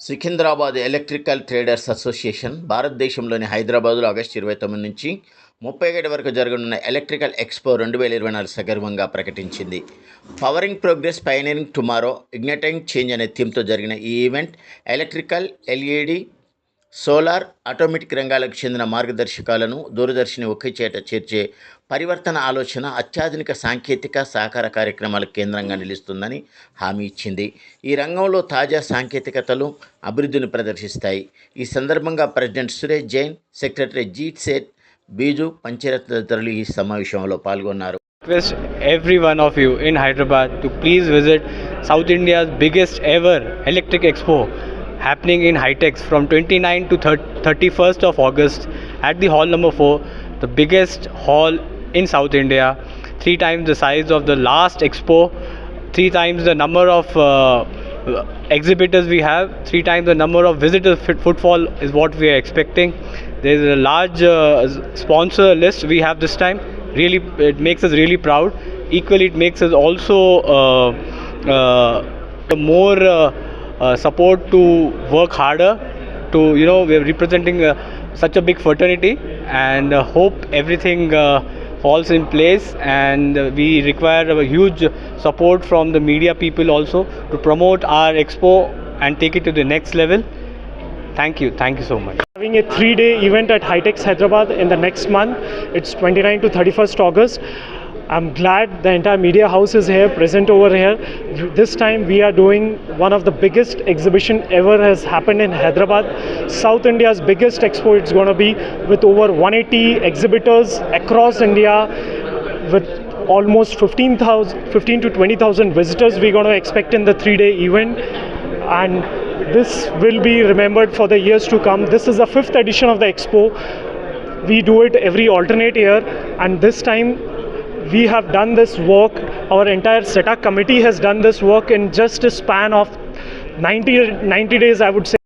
Secunderabad electrical traders association భారతదేశంలోని హైదరాబాద్లో August ఇరవై తొమ్మిది నుంచి ముప్పై ఒకటి వరకు జరగనున్న ఎలక్ట్రికల్ ఎక్స్పో రెండు వేల ఇరవై నాలుగు సగర్వంగా ప్రకటించింది. Powering progress pioneering tomorrow igniting change అనే థీమ్తో జరిగిన ఈ event electrical LED solar automatic రంగాలకు చెందిన మార్గదర్శకాలను దూరదర్శిని ఒకే చేట చేర్చే పరివర్తన ఆలోచన అత్యాధునిక సాంకేతిక సహకార కార్యక్రమాలకు కేంద్రంగా నిలుస్తుందని హామీ ఇచ్చింది. ఈ రంగంలో తాజా సాంకేతికతలు అభివృద్ధిని ప్రదర్శిస్తాయి. ఈ సందర్భంగా ప్రెసిడెంట్ సురేష్ జైన్ సెక్రటరీ జీత్ సేట్ బీజు పంచరత్న తదితరులు ఈ సమావేశంలో పాల్గొన్నారు. request every one of you in Hyderabad to please visit South India's biggest ever electric expo happening in Hitex from 29 to 31st of August at the hall number 4 the biggest hall in South India. Three times the size of the last expo. Three times the number of uh, exhibitors we have. Three times the number of visitors footfall is what we are expecting. There is a large uh, sponsor list we have this time. Really it makes us really proud. Equally it makes us also uh, uh, more uh, support to work harder to you know we're representing uh, such a big fraternity and uh, hope everything uh, falls in place and uh, we require a huge support from the media people also to promote our expo and take it to the next level thank you thank you so much having a three day event at Hitex Hyderabad in the next month. It's 29 to 31st August. I'm glad the entire media house is here, present over here. This time we are doing one of the biggest exhibition ever has happened in Hyderabad. South India's biggest expo it's going to be with over 180 exhibitors across India with almost 15,000 15 to 20,000 visitors we're going to expect in the 3 day event and this will be remembered for the years to come. This is the fifth edition of the expo. We do it every alternate year, and this time we have done this work. Our entire SETA committee has done this work in just a span of 90, 90 days, I would say.